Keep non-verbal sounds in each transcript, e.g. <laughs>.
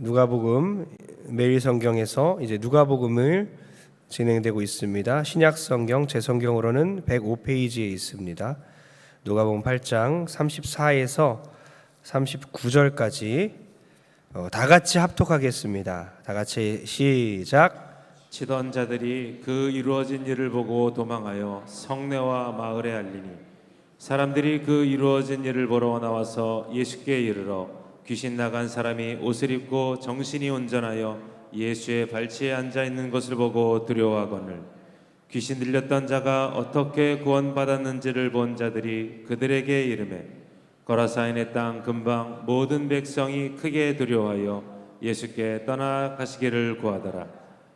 누가복음 매일 성경에서 이제 누가복음을 진행되고 있습니다. 신약 성경 제 성경으로는 105페이지에 있습니다. 누가복음 8장 34에서 39절까지 어, 다 같이 합독하겠습니다. 다 같이 시작. 치던 자들이 그 이루어진 일을 보고 도망하여 성내와 마을에 알리니 사람들이 그 이루어진 일을 보러 나와서 예수께 이르러 귀신 나간 사람이 옷을 입고 정신이 온전하여 예수의 발치에 앉아 있는 것을 보고 두려워하거늘 귀신 들렸던 자가 어떻게 구원받았는지를 본 자들이 그들에게 이르매 거라사인의 땅 근방 모든 백성이 크게 두려워하여 예수께 떠나가시기를 구하더라.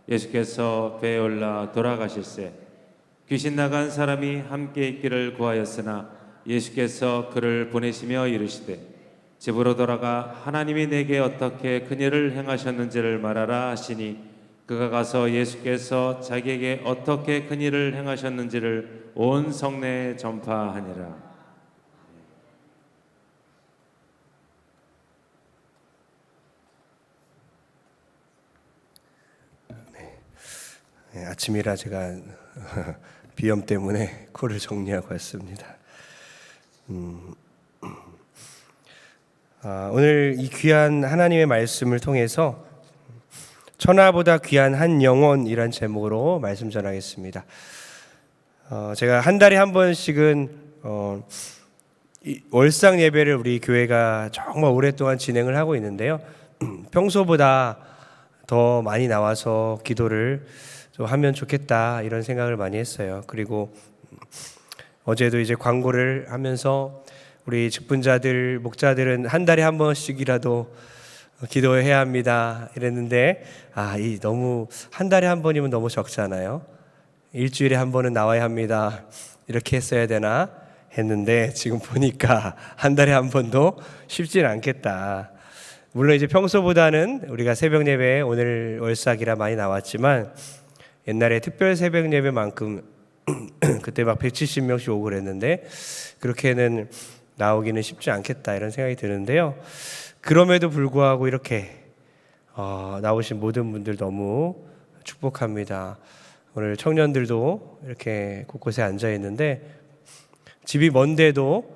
예수께서 배에 올라 돌아가실세 귀신 나간 사람이 함께 있기를 구하였으나 예수께서 그를 보내시며 이르시되 집으로 돌아가 하나님이 내게 어떻게 큰 일을 행하셨는지를 말하라 하시니 그가 가서 예수께서 자기에게 어떻게 큰 일을 행하셨는지를 온 성내에 전파하니라 네, 아침이라 제가 <laughs> 비염 때문에 코를 정리하고 왔습니다. 음, 아, 오늘 이 귀한 하나님의 말씀을 통해서 천하보다 귀한 한 영혼이란 제목으로 말씀 전하겠습니다. 어, 제가 한 달에 한 번씩은 어, 이 월상 예배를 우리 교회가 정말 오랫동안 진행을 하고 있는데요. <clears throat> 평소보다 더 많이 나와서 기도를 좀 하면 좋겠다 이런 생각을 많이 했어요. 그리고 어제도 이제 광고를 하면서 우리 직분자들 목자들은 한 달에 한 번씩이라도 기도해야 합니다 이랬는데 아 이 너무 한 달에 한 번이면 너무 적잖아요. 일주일에 한 번은 나와야 합니다. 이렇게 했어야 되나 했는데 지금 보니까 한 달에 한 번도 쉽진 않겠다. 물론 이제 평소보다는 우리가 새벽 예배 오늘 월삭이라 많이 나왔지만 옛날에 특별 새벽 예배만큼 <clears throat> 그때 막 170명씩 오고 그랬는데 그렇게는 나오기는 쉽지 않겠다 이런 생각이 드는데요. 그럼에도 불구하고 이렇게 어, 나오신 모든 분들 너무 축복합니다. 오늘 청년들도 이렇게 곳곳에 앉아 있는데 집이 먼데도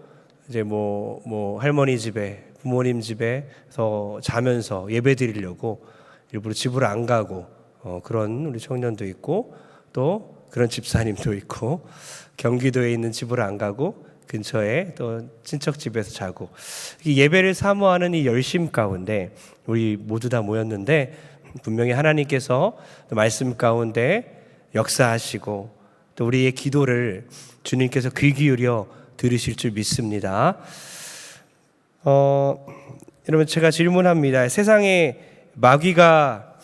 이제 뭐, 뭐 할머니 집에 부모님 집에서 자면서 예배 드리려고 일부러 집으로 안 가고 어, 그런 우리 청년도 있고 또 그런 집사님도 있고 경기도에 있는 집으로 안 가고 근처에 또 친척 집에서 자고 이 예배를 사모하는 이 열심 가운데 우리 모두 다 모였는데 분명히 하나님께서 또 말씀 가운데 역사하시고 또 우리의 기도를 주님께서 귀 기울여 들으실 줄 믿습니다. 어, 여러분 제가 질문합니다. 세상에 마귀가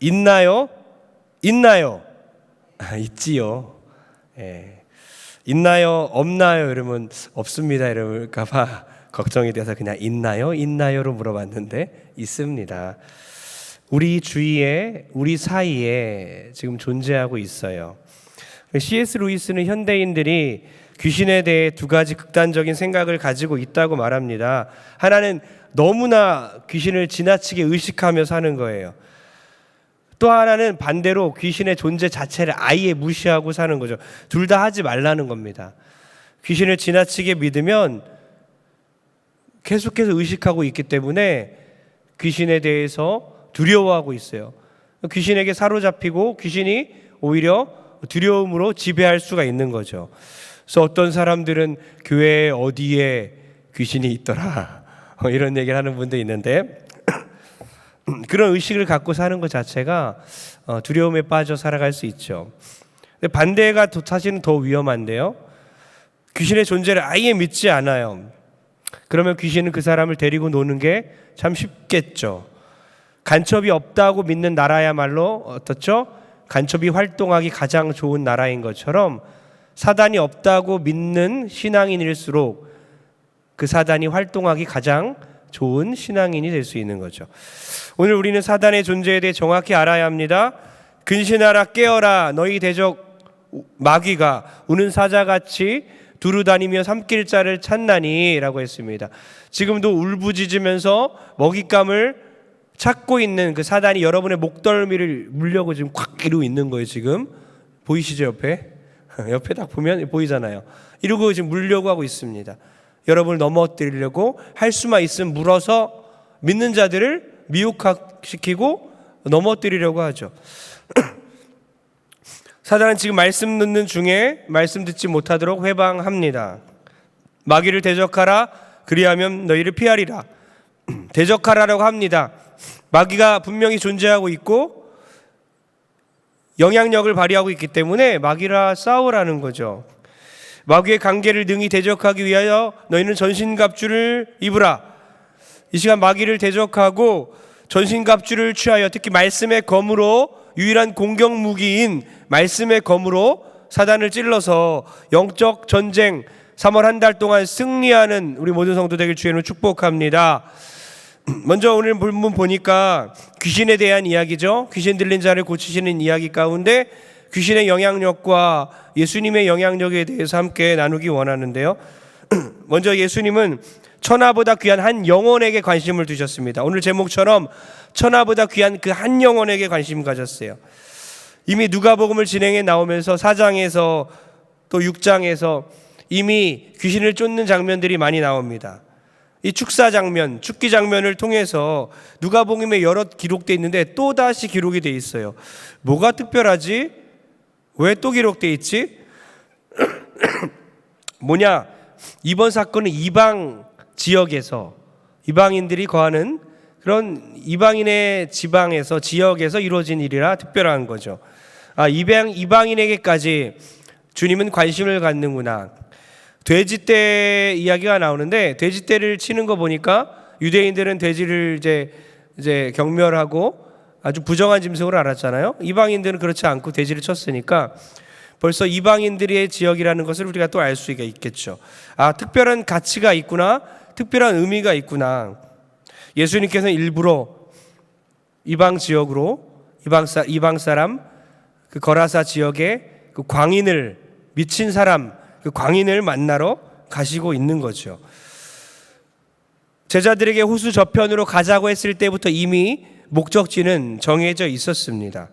있나요? 있나요? 아, <laughs> 있지요. 예. 있나요? 없나요? 이러면 없습니다. 이러면까봐 걱정이 돼서 그냥 있나요? 있나요로 물어봤는데 있습니다. 우리 주위에 우리 사이에 지금 존재하고 있어요. C.S. 루이스는 현대인들이 귀신에 대해 두 가지 극단적인 생각을 가지고 있다고 말합니다. 하나는 너무나 귀신을 지나치게 의식하며 사는 거예요. 또 하나는 반대로 귀신의 존재 자체를 아예 무시하고 사는 거죠. 둘 다 하지 말라는 겁니다. 귀신을 지나치게 믿으면 계속해서 의식하고 있기 때문에 귀신에 대해서 두려워하고 있어요. 귀신에게 사로잡히고 귀신이 오히려 두려움으로 지배할 수가 있는 거죠. 그래서 어떤 사람들은 교회 어디에 귀신이 있더라 어, <laughs> 이런 얘기를 하는 분도 있는데 <clears throat> 그런 의식을 갖고 사는 것 자체가 어, 두려움에 빠져 살아갈 수 있죠. 반대가 더- 사실은 더 위험한데요. 귀신의 존재를 아예 믿지 않아요. 그러면 귀신은 그 사람을 데리고 노는 게 참 쉽겠죠. 간첩이 없다고 믿는 나라야말로 어떻죠? 간첩이 활동하기 가장 좋은 나라인 것처럼 사단이 없다고 믿는 신앙인일수록 그 사단이 활동하기 가장 좋은 신앙인이 될 수 있는 거죠. 오늘 우리는 사단의 존재에 대해 정확히 알아야 합니다. 근신하라 깨어라 너희 대적 마귀가 우는 사자같이 두루 다니며 삼킬 자를 찾나니라고 했습니다. 지금도 울부짖으면서 먹잇감을 찾고 있는 그 사단이 여러분의 목덜미를 물려고 지금 콱 이러고 있는 거예요 지금 보이시죠 옆에 <laughs> 옆에 딱 보면 보이잖아요 이러고 지금 물려고 하고 있습니다 여러분을 넘어뜨리려고 할 수만 있으면 물어서 믿는 자들을 미혹시키고 넘어뜨리려고 하죠 <clears throat> 사단은 지금 말씀 듣는 중에 말씀 듣지 못하도록 회방합니다 마귀를 대적하라 그리하면 너희를 피하리라 <clears throat> 대적하라라고 합니다. 마귀가 분명히 존재하고 있고 영향력을 발휘하고 있기 때문에 마귀라 싸우라는 거죠. 마귀의 관계를 능히 대적하기 위하여 너희는 전신갑주를 입으라. 이 시간 마귀를 대적하고 전신갑주를 취하여 특히 말씀의 검으로 유일한 공격 무기인 말씀의 검으로 사단을 찔러서 영적 전쟁 3월 한 달 동안 승리하는 우리 모든 성도 되길 주의로 축복합니다. <clears throat> 먼저 오늘 본문 보니까 귀신에 대한 이야기죠. 귀신 들린 자를 고치시는 이야기 가운데 귀신의 영향력과 예수님의 영향력에 대해서 함께 나누기 원하는데요. <clears throat> 먼저 예수님은 천하보다 귀한 한 영혼에게 관심을 두셨습니다. 오늘 제목처럼 천하보다 귀한 그 한 영혼에게 관심 가졌어요. 이미 누가복음을 진행해 나오면서 4장에서 또 6장에서 이미 귀신을 쫓는 장면들이 많이 나옵니다. 이 축사 장면, 축기 장면을 통해서 누가복음에 여러 기록돼 있는데 또 다시 기록이 돼 있어요. 뭐가 특별하지? 왜 또 기록돼 있지? <clears throat> 뭐냐? 이번 사건은 이방 지역에서 이방인들이 거하는 그런 이방인의 지방에서 지역에서 이루어진 일이라 특별한 거죠. 아, 이방 이방인에게까지 주님은 관심을 갖는구나. 돼지떼 이야기가 나오는데 돼지떼를 치는 거 보니까 유대인들은 돼지를 이제 이제 경멸하고 아주 부정한 짐승으로 알았잖아요. 이방인들은 그렇지 않고 돼지를 쳤으니까 벌써 이방인들의 지역이라는 것을 우리가 또 알 수가 있겠죠. 아, 특별한 가치가 있구나. 특별한 의미가 있구나. 예수님께서는 일부러 이방 지역으로 이방 사 이방 사람 그 거라사 지역에 그 광인을 미친 사람 그 광인을 만나러 가시고 있는 거죠. 제자들에게 호수 저편으로 가자고 했을 때부터 이미 목적지는 정해져 있었습니다.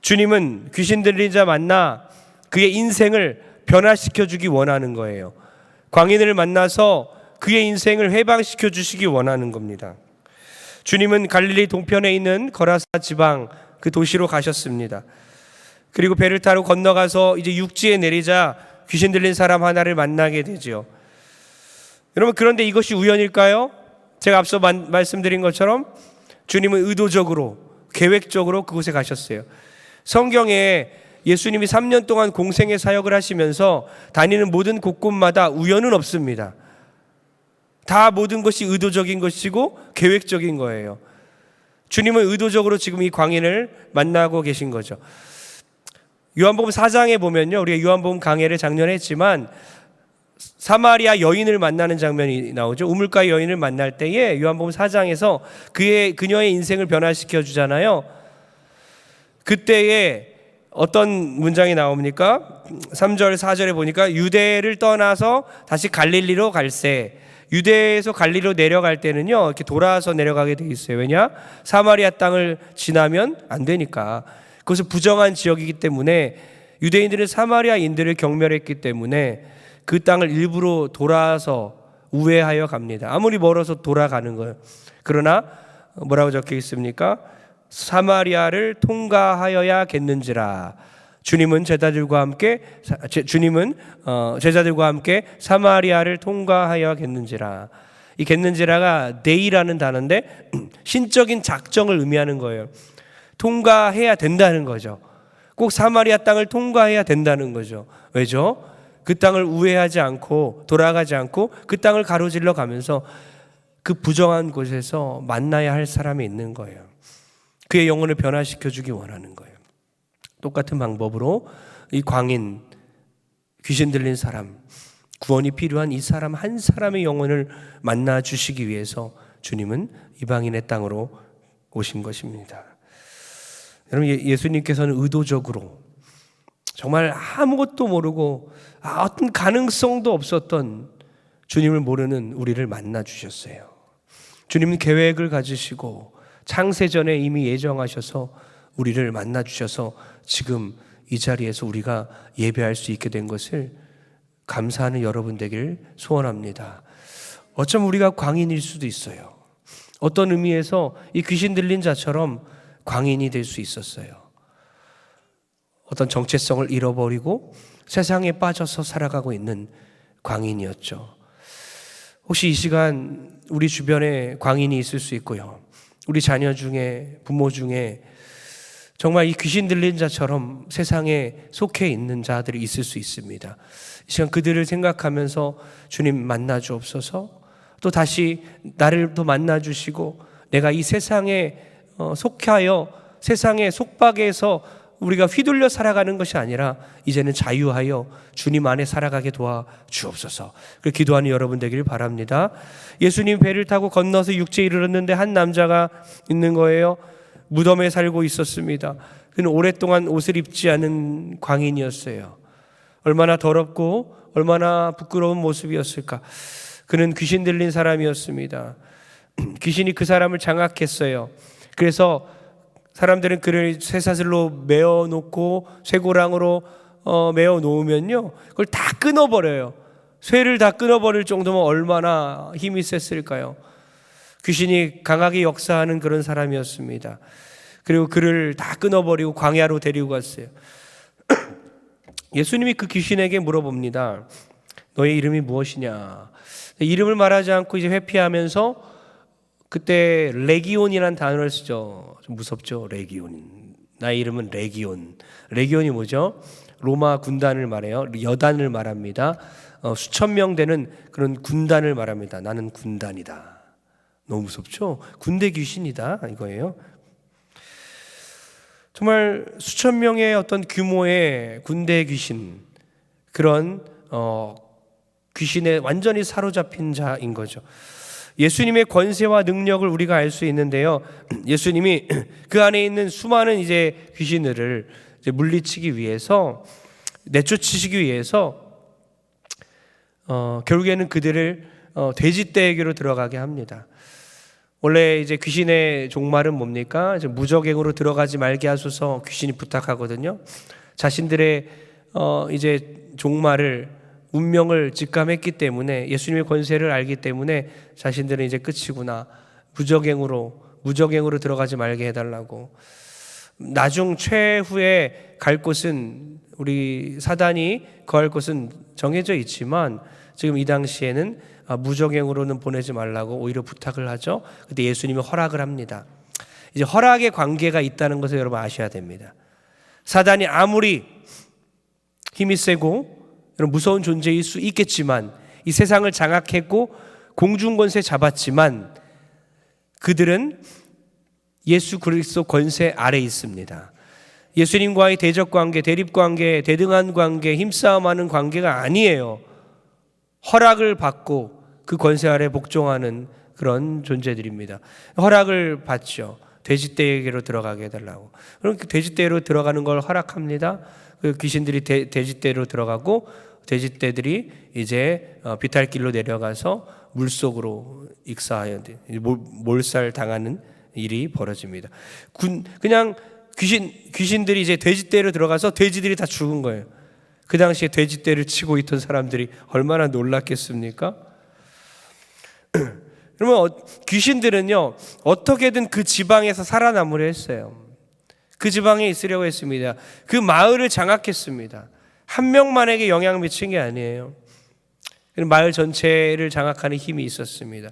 주님은 귀신 들린 자 만나 그의 인생을 변화시켜 주기 원하는 거예요. 광인을 만나서 그의 인생을 회방시켜 주시기 원하는 겁니다. 주님은 갈릴리 동편에 있는 거라사 지방 그 도시로 가셨습니다. 그리고 배를 타고 건너가서 이제 육지에 내리자 귀신 들린 사람 하나를 만나게 되죠. 여러분 그런데 이것이 우연일까요? 제가 앞서 만, 말씀드린 것처럼 주님은 의도적으로 계획적으로 그곳에 가셨어요. 성경에 예수님이 3년 동안 공생의 사역을 하시면서 다니는 모든 곳곳마다 우연은 없습니다. 다 모든 것이 의도적인 것이고 계획적인 거예요. 주님은 의도적으로 지금 이 광인을 만나고 계신 거죠. 요한복음 4장에 보면요. 우리가 요한복음 강해를 작년에 했지만 사마리아 여인을 만나는 장면이 나오죠. 우물가 여인을 만날 때에 요한복음 4장에서 그의 그녀의 인생을 변화시켜 주잖아요. 그때에 어떤 문장이 나옵니까? 3절 4절에 보니까 유대를 떠나서 다시 갈릴리로 갈새 유대에서 갈리로 내려갈 때는요 이렇게 돌아서 내려가게 돼 있어요. 왜냐? 사마리아 땅을 지나면 안 되니까. 그것은 부정한 지역이기 때문에 유대인들은 사마리아인들을 경멸했기 때문에 그 땅을 일부러 돌아서 우회하여 갑니다. 아무리 멀어서 돌아가는 거예요. 그러나 뭐라고 적혀 있습니까? 사마리아를 통과하여야겠는지라. 주님은 제자들과 함께 제, 주님은 어, 제자들과 함께 사마리아를 통과하여야겠는지라. 이 겠는지라가 데이라는 단어인데 <clears throat> 신적인 작정을 의미하는 거예요. 통과해야 된다는 거죠. 꼭 사마리아 땅을 통과해야 된다는 거죠. 왜죠? 그 땅을 우회하지 않고 돌아가지 않고 그 땅을 가로질러 가면서 그 부정한 곳에서 만나야 할 사람이 있는 거예요. 그의 영혼을 변화시켜 주기 원하는 거예요. 똑같은 방법으로 이 광인 귀신 들린 사람 구원이 필요한 이 사람 한 사람의 영혼을 만나 주시기 위해서 주님은 이방인의 땅으로 오신 것입니다. 여러분 예- 예수님께서는 의도적으로 정말 아무것도 모르고 아, 어떤 가능성도 없었던 주님을 모르는 우리를 만나 주셨어요. 주님은 계획을 가지시고 창세 전에 이미 예정하셔서 우리를 만나 주셔서 지금 이 자리에서 우리가 예배할 수 있게 된 것을 감사하는 여러분 되길 소원합니다. 어쩜 우리가 광인일 수도 있어요. 어떤 의미에서 이 귀신 들린 자처럼 광인이 될 수 있었어요. 어떤 정체성을 잃어버리고 세상에 빠져서 살아가고 있는 광인이었죠. 혹시 이 시간 우리 주변에 광인이 있을 수 있고요. 우리 자녀 중에 부모 중에 정말 이 귀신 들린 자처럼 세상에 속해 있는 자들이 있을 수 있습니다. 이 시간 그들을 생각하면서 주님 만나 주옵소서. 또 다시 나를 또 만나 주시고 내가 이 세상에 어, 속하여 세상의 속박에서 우리가 휘둘려 살아가는 것이 아니라 이제는 자유하여 주님 안에 살아가게 도와 주옵소서. 그 기도하는 여러분 되기를 바랍니다. 예수님 배를 타고 건너서 육지에 이르렀는데 한 남자가 있는 거예요. 무덤에 살고 있었습니다. 그는 오랫동안 옷을 입지 않은 광인이었어요. 얼마나 더럽고 얼마나 부끄러운 모습이었을까. 그는 귀신 들린 사람이었습니다. <clears throat> 귀신이 그 사람을 장악했어요. 그래서 사람들은 그를 쇠사슬로 메어 놓고 쇠고랑으로 어, 메어 놓으면요. 그걸 다 끊어 버려요. 쇠를 다 끊어 버릴 정도면 얼마나 힘이 셌을까요? 귀신이 강하게 역사하는 그런 사람이었습니다. 그리고 그를 다 끊어 버리고 광야로 데리고 갔어요. <clears throat> 예수님이 그 귀신에게 물어봅니다. 너의 이름이 무엇이냐? 이름을 말하지 않고 이제 회피하면서 그때 레기온이라는 단어를 쓰죠. 좀 무섭죠. 레기온. 나의 이름은 레기온. 레기온이 뭐죠? 로마 군단을 말해요. 여단을 말합니다. 어, 수천 명 되는 그런 군단을 말합니다. 나는 군단이다. 너무 무섭죠? 군대 귀신이다 이거예요. 정말 수천 명의 어떤 규모의 군대 귀신 그런 어, 귀신에 완전히 사로잡힌 자인 거죠. 예수님의 권세와 능력을 우리가 알 수 있는데요. <clears throat> 예수님이 <clears throat> 그 안에 있는 수많은 이제 귀신들을 이제 물리치기 위해서 내쫓으시기 위해서 어, 결국에는 그들을 어, 돼지떼에게로 들어가게 합니다. 원래 이제 귀신의 종말은 뭡니까? 이제 무적행으로 들어가지 말게 하소서 귀신이 부탁하거든요. 자신들의 어, 이제 종말을 운명을 직감했기 때문에 예수님의 권세를 알기 때문에 자신들은 이제 끝이구나. 무적행으로 무적행으로 들어가지 말게 해달라고. 나중 최후에 갈 곳은 우리 사단이 거할 곳은 정해져 있지만 지금 이 당시에는 아, 무적행으로는 보내지 말라고 오히려 부탁을 하죠. 그때 예수님이 허락을 합니다. 이제 허락의 관계가 있다는 것을 여러분 아셔야 됩니다. 사단이 아무리 힘이 세고 여러분 무서운 존재일 수 있겠지만 이 세상을 장악했고 공중 권세 잡았지만 그들은 예수 그리스도 권세 아래 있습니다. 예수님과의 대적 관계, 대립 관계, 대등한 관계, 힘싸움하는 관계가 아니에요. 허락을 받고 그 권세 아래 복종하는 그런 존재들입니다. 허락을 받죠. 돼지떼에게로 들어가게 해달라고. 그럼 그 돼지떼로 들어가는 걸 허락합니다. 그 귀신들이 돼, 돼지떼로 들어가고 돼지떼들이 이제 어, 비탈길로 내려가서 물 속으로 익사하여 몰살 당하는 일이 벌어집니다. 군, 그냥 귀신 귀신들이 이제 돼지떼로 들어가서 돼지들이 다 죽은 거예요. 그 당시에 돼지떼를 치고 있던 사람들이 얼마나 놀랐겠습니까? <clears throat> 그러면 어, 귀신들은요 어떻게든 그 지방에서 살아남으려 했어요. 그 지방에 있으려고 했습니다. 그 마을을 장악했습니다. 한 명만에게 영향 미친 게 아니에요. 마을 전체를 장악하는 힘이 있었습니다.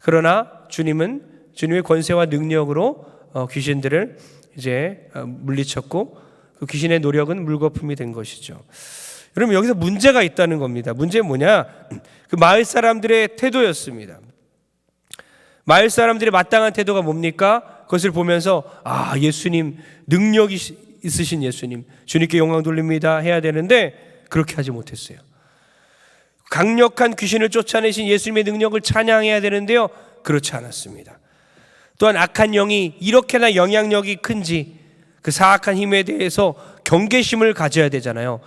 그러나 주님은 주님의 권세와 능력으로 어, 귀신들을 이제 어, 물리쳤고 그 귀신의 노력은 물거품이 된 것이죠. 여러분 여기서 문제가 있다는 겁니다. 문제는 뭐냐? 그 마을 사람들의 태도였습니다. 마을 사람들의 마땅한 태도가 뭡니까? 그것을 보면서 아 예수님 능력이 있으신 예수님 주님께 영광 돌립니다 해야 되는데 그렇게 하지 못했어요. 강력한 귀신을 쫓아내신 예수님의 능력을 찬양해야 되는데요. 그렇지 않았습니다. 또한 악한 영이 이렇게나 영향력이 큰지 그 사악한 힘에 대해서 경계심을 가져야 되잖아요.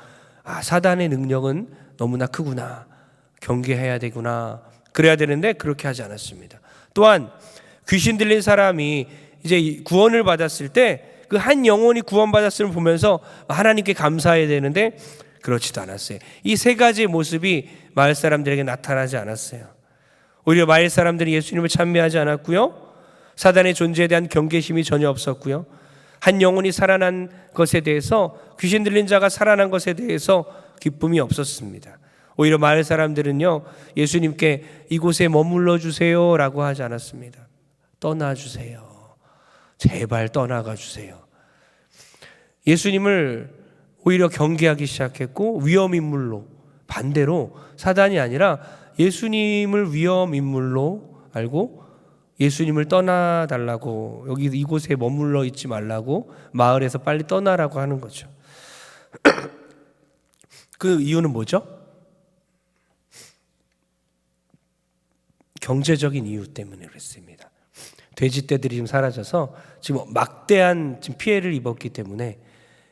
아, 사단의 능력은 너무나 크구나. 경계해야 되구나. 그래야 되는데 그렇게 하지 않았습니다. 또한 귀신 들린 사람이 이제 이 구원을 받았을 때 그 한 영혼이 구원받았음을 보면서 하나님께 감사해야 되는데 그렇지도 않았어요. 이 세 가지의 모습이 마을 사람들에게 나타나지 않았어요. 오히려 마을 사람들이 예수님을 찬미하지 않았고요. 사단의 존재에 대한 경계심이 전혀 없었고요. 한 영혼이 살아난 것에 대해서 귀신 들린 자가 살아난 것에 대해서 기쁨이 없었습니다. 오히려 마을 사람들은요 예수님께 이곳에 머물러 주세요라고 하지 않았습니다. 떠나 주세요. 제발 떠나가 주세요. 예수님을 오히려 경계하기 시작했고 위험 인물로 반대로 사단이 아니라 예수님을 위험 인물로 알고 예수님을 떠나 달라고 여기 이곳에 머물러 있지 말라고 마을에서 빨리 떠나라고 하는 거죠. <clears throat> 그 이유는 뭐죠? 경제적인 이유 때문에 그랬습니다. 돼지떼들이 지금 사라져서 지금 막대한 지금 피해를 입었기 때문에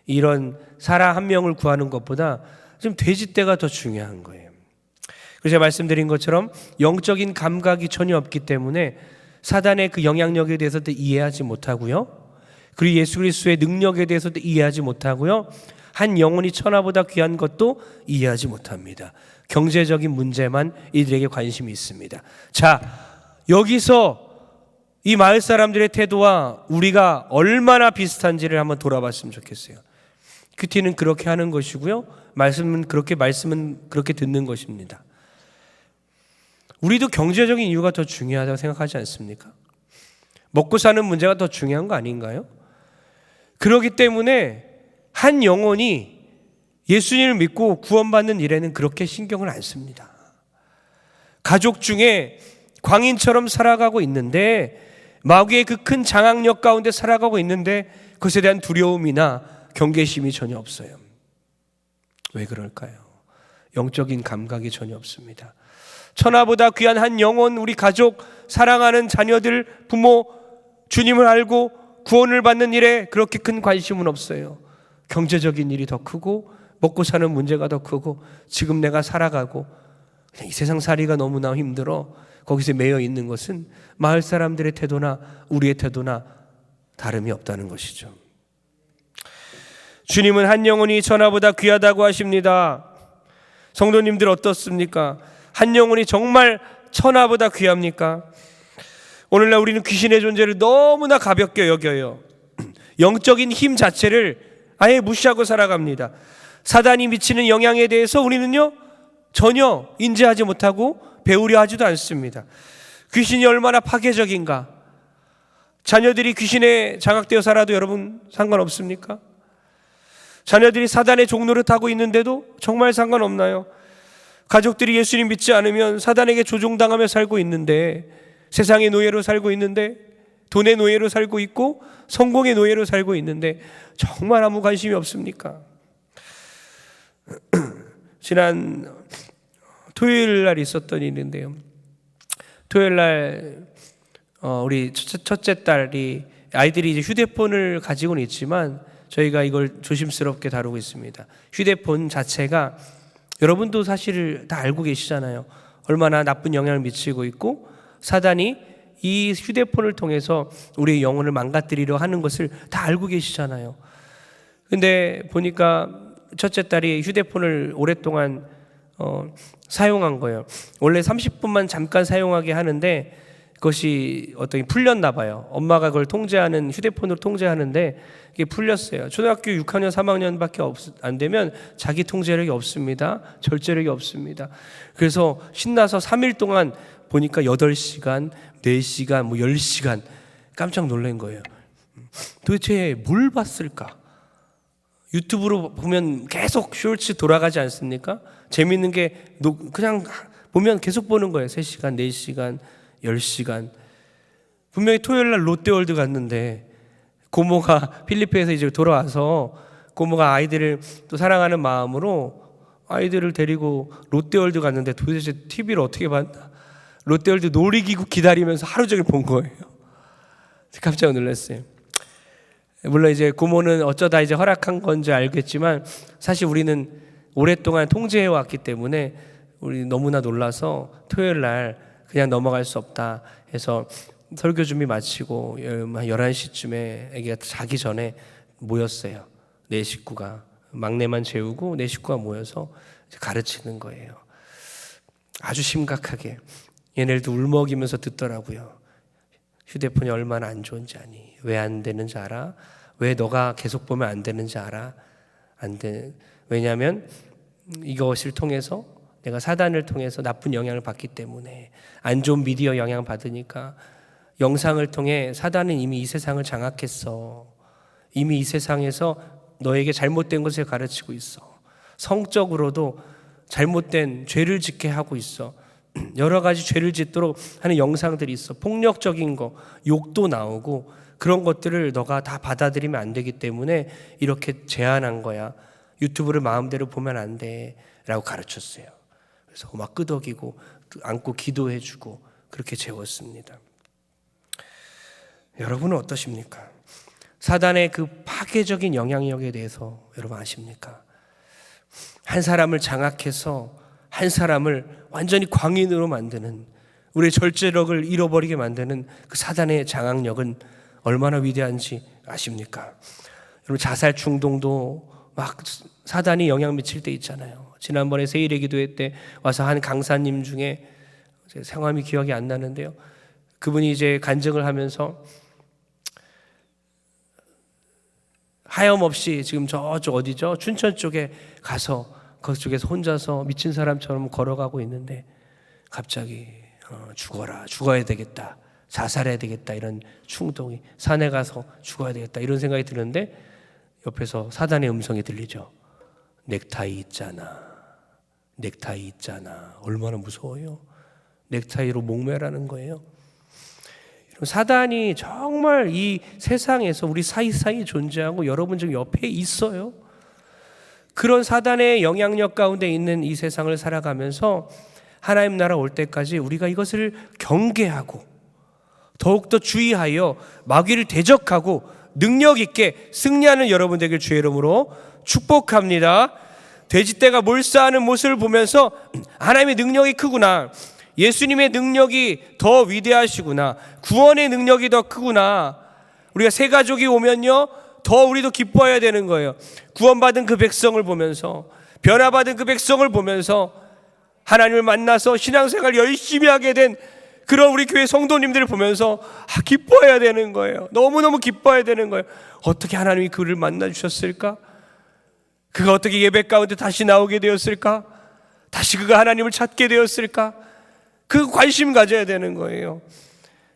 이런 사람 한 명을 구하는 것보다 지금 돼지떼가 더 중요한 거예요. 그래서 제가 말씀드린 것처럼 영적인 감각이 전혀 없기 때문에 사단의 그 영향력에 대해서도 이해하지 못하고요. 그리고 예수 그리스도의 능력에 대해서도 이해하지 못하고요. 한 영혼이 천하보다 귀한 것도 이해하지 못합니다. 경제적인 문제만 이들에게 관심이 있습니다. 자, 여기서 이 마을 사람들의 태도와 우리가 얼마나 비슷한지를 한번 돌아봤으면 좋겠어요. 큐티는 그렇게 하는 것이고요. 말씀은 그렇게 말씀은 그렇게 듣는 것입니다. 우리도 경제적인 이유가 더 중요하다고 생각하지 않습니까? 먹고 사는 문제가 더 중요한 거 아닌가요? 그렇기 때문에 한 영혼이 예수님을 믿고 구원받는 일에는 그렇게 신경을 안 씁니다. 가족 중에 광인처럼 살아가고 있는데 마귀의 그 큰 장악력 가운데 살아가고 있는데 그것에 대한 두려움이나 경계심이 전혀 없어요. 왜 그럴까요? 영적인 감각이 전혀 없습니다. 천하보다 귀한 한 영혼, 우리 가족, 사랑하는 자녀들, 부모, 주님을 알고 구원을 받는 일에 그렇게 큰 관심은 없어요. 경제적인 일이 더 크고 먹고 사는 문제가 더 크고 지금 내가 살아가고 이 세상 살이가 너무나 힘들어 거기서 매여 있는 것은 마을 사람들의 태도나 우리의 태도나 다름이 없다는 것이죠. 주님은 한 영혼이 천하보다 귀하다고 하십니다. 성도님들 어떻습니까? 한 영혼이 정말 천하보다 귀합니까? 오늘날 우리는 귀신의 존재를 너무나 가볍게 여겨요. <clears throat> 영적인 힘 자체를 아예 무시하고 살아갑니다. 사단이 미치는 영향에 대해서 우리는요 전혀 인지하지 못하고 배우려 하지도 않습니다. 귀신이 얼마나 파괴적인가? 자녀들이 귀신에 장악되어 살아도 여러분 상관없습니까? 자녀들이 사단의 종로를 타고 있는데도 정말 상관없나요? 가족들이 예수님 믿지 않으면 사단에게 조종당하며 살고 있는데 세상의 노예로 살고 있는데 돈의 노예로 살고 있고 성공의 노예로 살고 있는데 정말 아무 관심이 없습니까? <clears throat> 지난 토요일 날 있었던 일인데요. 토요일 날 어, 우리 첫째, 첫째 딸이 아이들이 이제 휴대폰을 가지고는 있지만 저희가 이걸 조심스럽게 다루고 있습니다. 휴대폰 자체가 여러분도 사실 다 알고 계시잖아요. 얼마나 나쁜 영향을 미치고 있고 사단이 이 휴대폰을 통해서 우리의 영혼을 망가뜨리려 하는 것을 다 알고 계시잖아요. 근데 보니까 첫째 딸이 휴대폰을 오랫동안 어, 사용한 거예요. 원래 30분만 잠깐 사용하게 하는데 그것이 어떻게 풀렸나 봐요. 엄마가 그걸 통제하는 휴대폰으로 통제하는데 이게 풀렸어요. 초등학교 6학년, 3학년밖에 없, 안 되면 자기 통제력이 없습니다. 절제력이 없습니다. 그래서 신나서 3일 동안 보니까 8시간, 4시간, 뭐 10시간 깜짝 놀란 거예요. 도대체 뭘 봤을까? 유튜브로 보면 계속 쇼츠 돌아가지 않습니까? 재밌는 게 그냥 보면 계속 보는 거예요. 3시간, 4시간, 10시간. 분명히 토요일 날 롯데월드 갔는데 고모가 <laughs> 필리핀에서 이제 돌아와서 고모가 아이들을 또 사랑하는 마음으로 아이들을 데리고 롯데월드 갔는데 도대체 TV를 어떻게 봤나? 롯데월드 놀이기구 기다리면서 하루 종일 본 거예요. <laughs> 깜짝 놀랐어요. 물론 이제 고모는 어쩌다 이제 허락한 건지 알겠지만 사실 우리는 오랫동안 통제해 왔기 때문에 우리 너무나 놀라서 토요일 날 그냥 넘어갈 수 없다 해서 설교 준비 마치고 한 11시쯤에 애기가 자기 전에 모였어요. 네 식구가 막내만 재우고 네 식구가 모여서 가르치는 거예요. 아주 심각하게 얘네들도 울먹이면서 듣더라고요. 휴대폰이 얼마나 안 좋은지 아니? 왜 안 되는지 알아? 왜 너가 계속 보면 안 되는지 알아? 안 돼. 왜냐하면 이것을 통해서 내가 사단을 통해서 나쁜 영향을 받기 때문에 안 좋은 미디어 영향 받으니까 영상을 통해 사단은 이미 이 세상을 장악했어. 이미 이 세상에서 너에게 잘못된 것을 가르치고 있어. 성적으로도 잘못된 죄를 짓게 하고 있어. <clears throat> 여러 가지 죄를 짓도록 하는 영상들이 있어. 폭력적인 거, 욕도 나오고 그런 것들을 너가 다 받아들이면 안 되기 때문에 이렇게 제한한 거야. 유튜브를 마음대로 보면 안 돼. 라고 가르쳤어요. 그래서 막 끄덕이고 안고 기도해주고 그렇게 재웠습니다. 여러분은 어떠십니까? 사단의 그 파괴적인 영향력에 대해서 여러분 아십니까? 한 사람을 장악해서 한 사람을 완전히 광인으로 만드는 우리의 절제력을 잃어버리게 만드는 그 사단의 장악력은 얼마나 위대한지 아십니까? 여러분 자살 충동도 막 사단이 영향 미칠 때 있잖아요. 지난번에 세일의 기도회 때 와서 한 강사님 중에 제 성함이 기억이 안 나는데요. 그분이 이제 간증을 하면서 하염없이 지금 저쪽 어디죠? 춘천 쪽에 가서 그쪽에서 혼자서 미친 사람처럼 걸어가고 있는데 갑자기 어, 죽어라. 죽어야 되겠다. 자살해야 되겠다. 이런 충동이 산에 가서 죽어야 되겠다. 이런 생각이 드는데 옆에서 사단의 음성이 들리죠. 넥타이 있잖아. 넥타이 있잖아. 얼마나 무서워요. 넥타이로 목매라는 거예요. 사단이 정말 이 세상에서 우리 사이사이 존재하고 여러분 지금 옆에 있어요. 그런 사단의 영향력 가운데 있는 이 세상을 살아가면서 하나님 나라 올 때까지 우리가 이것을 경계하고 더욱더 주의하여 마귀를 대적하고 능력 있게 승리하는 여러분 되길 주의 이름으로 축복합니다. 돼지떼가 몰사하는 모습을 보면서 <clears throat> 하나님의 능력이 크구나. 예수님의 능력이 더 위대하시구나. 구원의 능력이 더 크구나. 우리가 새 가족이 오면요. 더 우리도 기뻐해야 되는 거예요. 구원받은 그 백성을 보면서 변화받은 그 백성을 보면서 하나님을 만나서 신앙생활 열심히 하게 된 그런 우리 교회 성도님들을 보면서 아, 기뻐해야 되는 거예요. 너무너무 기뻐해야 되는 거예요. 어떻게 하나님이 그를 만나 주셨을까? 그가 어떻게 예배 가운데 다시 나오게 되었을까? 다시 그가 하나님을 찾게 되었을까? 그 관심 가져야 되는 거예요.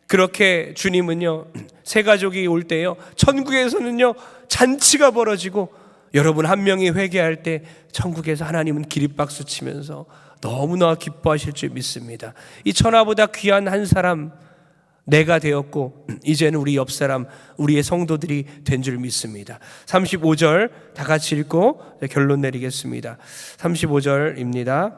그렇게 주님은요, 새 가족이 올 때요, 천국에서는요, 잔치가 벌어지고 여러분 한 명이 회개할 때 천국에서 하나님은 기립박수 치면서 너무나 기뻐하실 줄 믿습니다. 이 천하보다 귀한 한 사람 내가 되었고 이제는 우리 옆 사람 우리의 성도들이 된 줄 믿습니다. 35절 다 같이 읽고 결론 내리겠습니다. 35절입니다.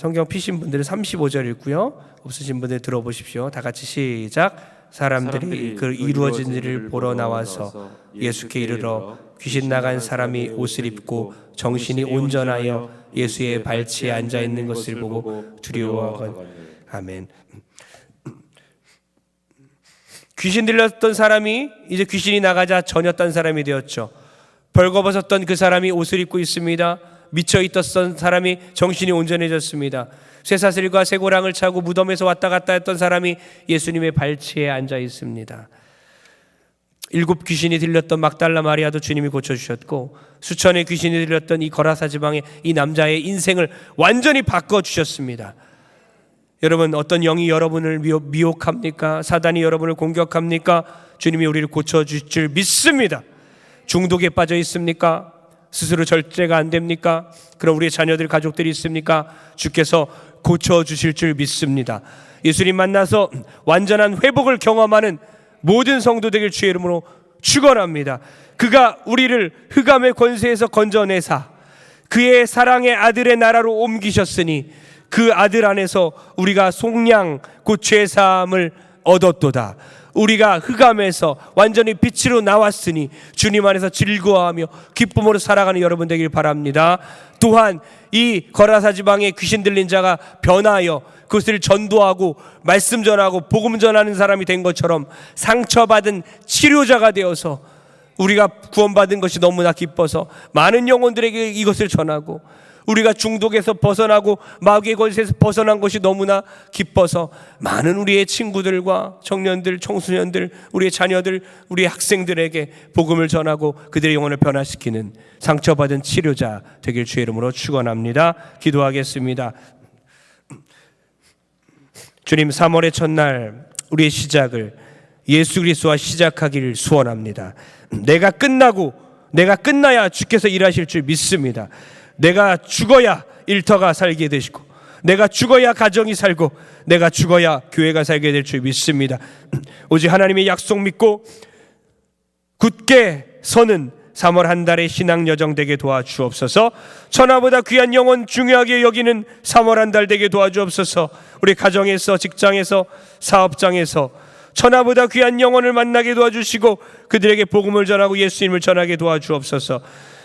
성경 피신 분들은 35절 읽고요. 없으신 분들 들어보십시오. 다 같이 시작. 사람들이 그 이루어진 일을 보러 나와서 예수께 이르러 귀신 나간 사람이 옷을 입고 정신이 온전하여 예수의 발치에 앉아 있는 것을 보고 두려워하건 아멘. 귀신 들렸던 사람이 이제 귀신이 나가자 전혀 딴 사람이 되었죠. 벌거벗었던 그 사람이 옷을 입고 있습니다. 미쳐 있었던 사람이 정신이 온전해졌습니다. 쇠사슬과 쇠고랑을 차고 무덤에서 왔다 갔다 했던 사람이 예수님의 발치에 앉아 있습니다. 일곱 귀신이 들렸던 막달라 마리아도 주님이 고쳐주셨고 수천의 귀신이 들렸던 이 거라사 지방의 이 남자의 인생을 완전히 바꿔주셨습니다. 여러분 어떤 영이 여러분을 미혹, 합니까 사단이 여러분을 공격합니까? 주님이 우리를 고쳐주실 줄 믿습니다. 중독에 빠져 있습니까? 스스로 절제가 안 됩니까? 그럼 우리의 자녀들 가족들이 있습니까? 주께서 고쳐 주실 줄 믿습니다. 예수님 만나서 완전한 회복을 경험하는 모든 성도들 주의 이름으로 축원합니다. 그가 우리를 흑암의 권세에서 건져내사 그의 사랑의 아들의 나라로 옮기셨으니 그 아들 안에서 우리가 속량 곧 죄사함을 얻었도다. 우리가 흑암에서 완전히 빛으로 나왔으니 주님 안에서 즐거워하며 기쁨으로 살아가는 여러분 되길 바랍니다. 또한 이 거라사 지방에 귀신 들린 자가 변하여 그것을 전도하고 말씀 전하고 복음 전하는 사람이 된 것처럼 상처받은 치료자가 되어서 우리가 구원받은 것이 너무나 기뻐서 많은 영혼들에게 이것을 전하고 우리가 중독에서 벗어나고 마귀의 권세에서 벗어난 것이 너무나 기뻐서 많은 우리의 친구들과 청년들, 청소년들, 우리의 자녀들, 우리의 학생들에게 복음을 전하고 그들의 영혼을 변화시키는 상처받은 치료자 되길 주의 이름으로 축원합니다. 기도하겠습니다. 주님 3월의 첫날 우리의 시작을 예수 그리스도와 시작하기를 소원합니다. 내가 끝나고 내가 끝나야 주께서 일하실 줄 믿습니다. 내가 죽어야 일터가 살게 되시고 내가 죽어야 가정이 살고 내가 죽어야 교회가 살게 될 줄 믿습니다. <clears throat> 오직 하나님의 약속 믿고 굳게 서는 3월 한 달의 신앙 여정 되게 도와주옵소서. 천하보다 귀한 영혼 중요하게 여기는 3월 한 달 되게 도와주옵소서. 우리 가정에서 직장에서 사업장에서 천하보다 귀한 영혼을 만나게 도와주시고 그들에게 복음을 전하고 예수님을 전하게 도와주옵소서.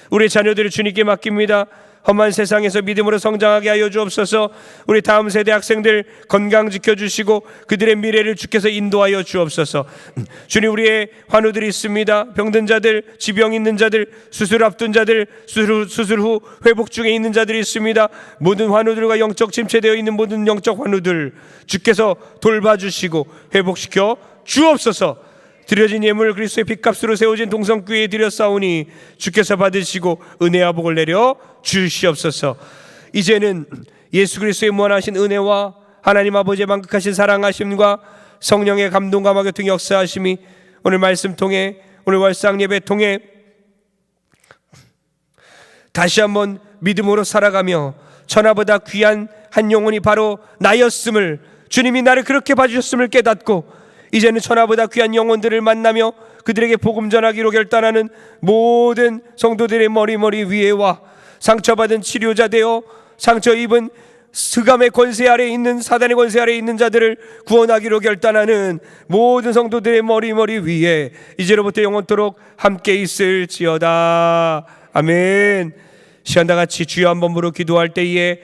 우리 자녀들을 주님께 맡깁니다. 험한 세상에서 믿음으로 성장하게 하여 주옵소서. 우리 다음 세대 학생들 건강 지켜 주시고 그들의 미래를 주께서 인도하여 주옵소서. 주님 우리의 환우들이 있습니다. 병든 자들, 지병 있는 자들, 수술 앞둔 자들, 수술, 수술 후 회복 중에 있는 자들이 있습니다. 모든 환우들과 영적 침체되어 있는 모든 영적 환우들 주께서 돌봐 주시고 회복시켜 주옵소서. 드려진 예물 그리스도의 빚값으로 세워진 동성교회에 드렸사오니 주께서 받으시고 은혜와 복을 내려 주시옵소서. 이제는 예수 그리스도의 무한하신 은혜와 하나님 아버지의 만극하신 사랑하심과 성령의 감동과 마교통 역사하심이 오늘 말씀 통해 오늘 월상 예배 통해 다시 한번 믿음으로 살아가며 천하보다 귀한 한 영혼이 바로 나였음을 주님이 나를 그렇게 봐주셨음을 깨닫고 이제는 천하보다 귀한 영혼들을 만나며 그들에게 복음 전하기로 결단하는 모든 성도들의 머리머리 위에와 상처받은 치료자 되어 상처 입은 스감의 권세 아래 있는 사단의 권세 아래 있는 자들을 구원하기로 결단하는 모든 성도들의 머리머리 위에 이제로부터 영원토록 함께 있을지어다. 아멘. 시간 다 같이 주여 한 번으로 기도할 때에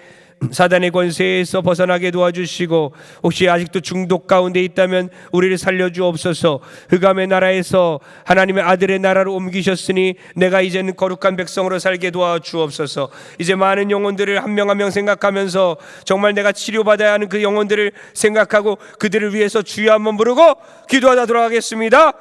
사단의 권세에서 벗어나게 도와주시고 혹시 아직도 중독 가운데 있다면 우리를 살려주옵소서. 흑암의 나라에서 하나님의 아들의 나라로 옮기셨으니 내가 이제는 거룩한 백성으로 살게 도와주옵소서. 이제 많은 영혼들을 한 명 한명 생각하면서 정말 내가 치료받아야 하는 그 영혼들을 생각하고 그들을 위해서 주여 한번 부르고 기도하다 돌아가겠습니다